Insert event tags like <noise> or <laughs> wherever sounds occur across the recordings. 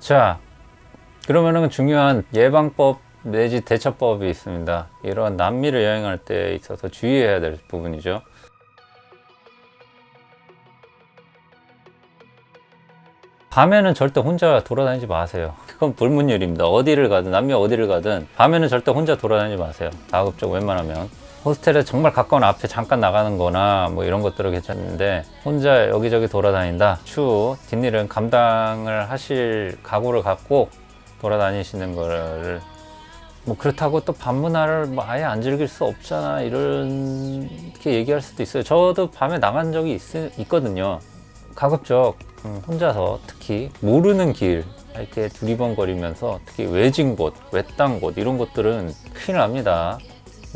자, 그러면은 중요한 예방법 내지 대처법이 있습니다. 이런 남미를 여행할 때 있어서 주의해야 될 부분이죠. 밤에는 절대 혼자 돌아다니지 마세요. <laughs> 그건 불문율입니다. 어디를 가든 남미 어디를 가든 밤에는 절대 혼자 돌아다니지 마세요. 가급적 웬만하면 호스텔에 정말 가까운 앞에 잠깐 나가는 거나 뭐 이런 것들은 괜찮은데 혼자 여기저기 돌아다닌다. 추후 뒷일은 감당을 하실 각오를 갖고 돌아다니시는 거를 뭐 그렇다고 또 밤문화를 뭐 아예 안 즐길 수 없잖아 이렇게 얘기할 수도 있어요. 저도 밤에 나간 적이 있, 있거든요. 가급적 음, 혼자서 특히 모르는 길 이렇게 두리번거리면서 특히 외진 곳, 외딴 곳 이런 곳들은 큰일 납니다.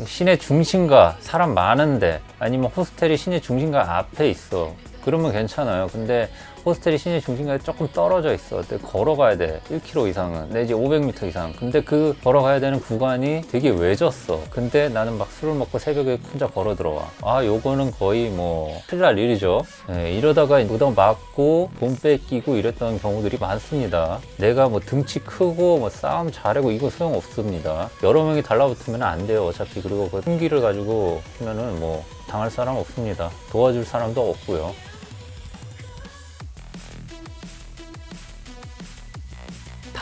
시내 중심가 사람 많은데 아니면 호스텔이 시내 중심가 앞에 있어. 그러면 괜찮아요. 근데 호스텔이 시내 중심가에 조금 떨어져 있어. 걸어가야 돼. 1km 이상은. 내지 500m 이상. 근데 그 걸어가야 되는 구간이 되게 외졌어. 근데 나는 막 술을 먹고 새벽에 혼자 걸어 들어와. 아 요거는 거의 뭐 큰일 날 일이죠. 예, 이러다가 누가 맞고 돈 뺏기고 이랬던 경우들이 많습니다. 내가 뭐 등치 크고 뭐 싸움 잘하고 이거 소용 없습니다. 여러 명이 달라붙으면 안 돼요. 어차피 그리고 그 흉기를 가지고 하면은 뭐 당할 사람 없습니다. 도와줄 사람도 없고요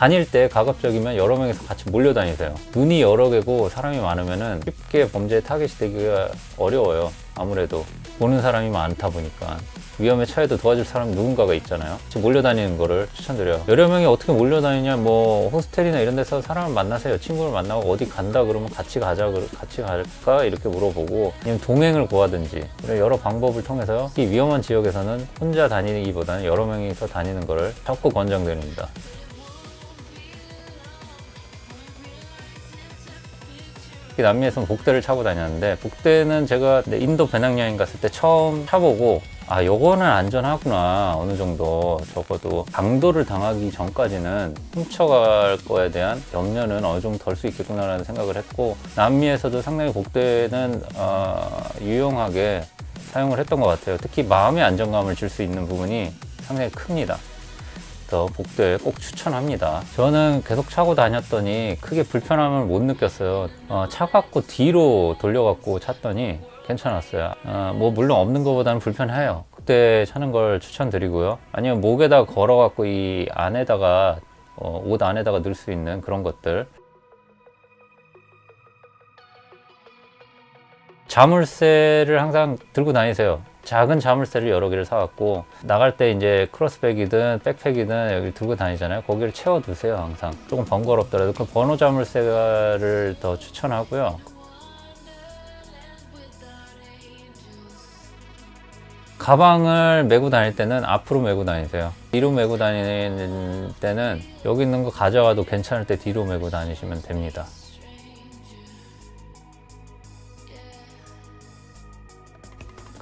다닐 때 가급적이면 여러 명이서 같이 몰려다니세요. 눈이 여러 개고 사람이 많으면은 쉽게 범죄에 타겟이 되기가 어려워요. 아무래도 보는 사람이 많다 보니까 위험에 처해도 도와줄 사람 누군가가 있잖아요. 같이 몰려다니는 거를 추천드려요. 여러 명이 어떻게 몰려다니냐, 뭐 호스텔이나 이런 데서 사람을 만나세요. 친구를 만나고 어디 간다 그러면 같이 가자, 같이 갈까 이렇게 물어보고 아니면 동행을 구하든지 여러 방법을 통해서 이 위험한 지역에서는 혼자 다니기보다는 여러 명이서 다니는 거를 적극 권장드립니다. 특히 남미에서는 복대를 차고 다녔는데 복대는 제가 인도 배낭여행 갔을 때 처음 차보고 아 요거는 안전하구나 어느 정도 적어도 강도를 당하기 전까지는 훔쳐갈 거에 대한 염려는 어느 정도 덜 수 있겠구나라는 생각을 했고 남미에서도 상당히 복대는 어, 유용하게 사용을 했던 것 같아요. 특히 마음의 안정감을 줄 수 있는 부분이 상당히 큽니다 더 복도에 꼭 추천합니다. 저는 계속 차고 다녔더니 크게 불편함을 못 느꼈어요. 어, 차 갖고 뒤로 돌려갖고 찼더니 괜찮았어요. 어, 뭐 물론 없는 것보다는 불편해요. 그때 차는 걸 추천드리고요. 아니면 목에다 걸어갖고 이 안에다가 어, 옷 안에다가 넣을 수 있는 그런 것들. 자물쇠를 항상 들고 다니세요. 작은 자물쇠를 여러 개를 사갖고 나갈 때 이제 크로스백이든 백팩이든 여기 들고 다니잖아요. 거기를 채워 두세요. 항상 조금 번거롭더라도 그 번호 자물쇠를 더 추천하고요. 가방을 메고 다닐 때는 앞으로 메고 다니세요. 뒤로 메고 다니는 때는 여기 있는 거 가져와도 괜찮을 때 뒤로 메고 다니시면 됩니다.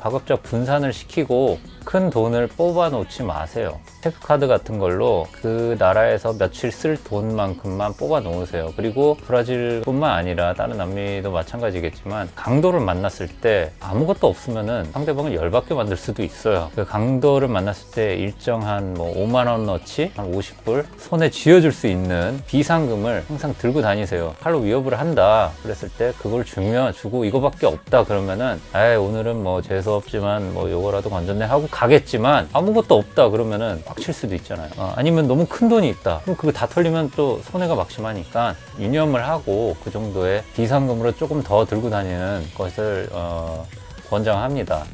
가급적 분산을 시키고 큰 돈을 뽑아 놓지 마세요. 체크카드 같은 걸로 그 나라에서 며칠 쓸 돈만큼만 뽑아 놓으세요. 그리고 브라질뿐만 아니라 다른 남미도 마찬가지겠지만 강도를 만났을 때 아무것도 없으면은 상대방을 열받게 만들 수도 있어요. 그 강도를 만났을 때 일정한 뭐 5만 원어치 한 50불 손에 쥐어줄 수 있는 비상금을 항상 들고 다니세요. 칼로 위협을 한다. 그랬을 때 그걸 주면 주고 이거밖에 없다 그러면은 아 오늘은 뭐 재수 없지만 뭐 요거라도 건졌네 하고 가겠지만 아무것도 없다 그러면은 빡칠 수도 있잖아요. 어, 아니면 너무 큰 돈이 있다. 그럼 그거 다 털리면 또 손해가 막심하니까 유념을 하고 그 정도의 비상금으로 조금 더 들고 다니는 것을 어, 권장합니다.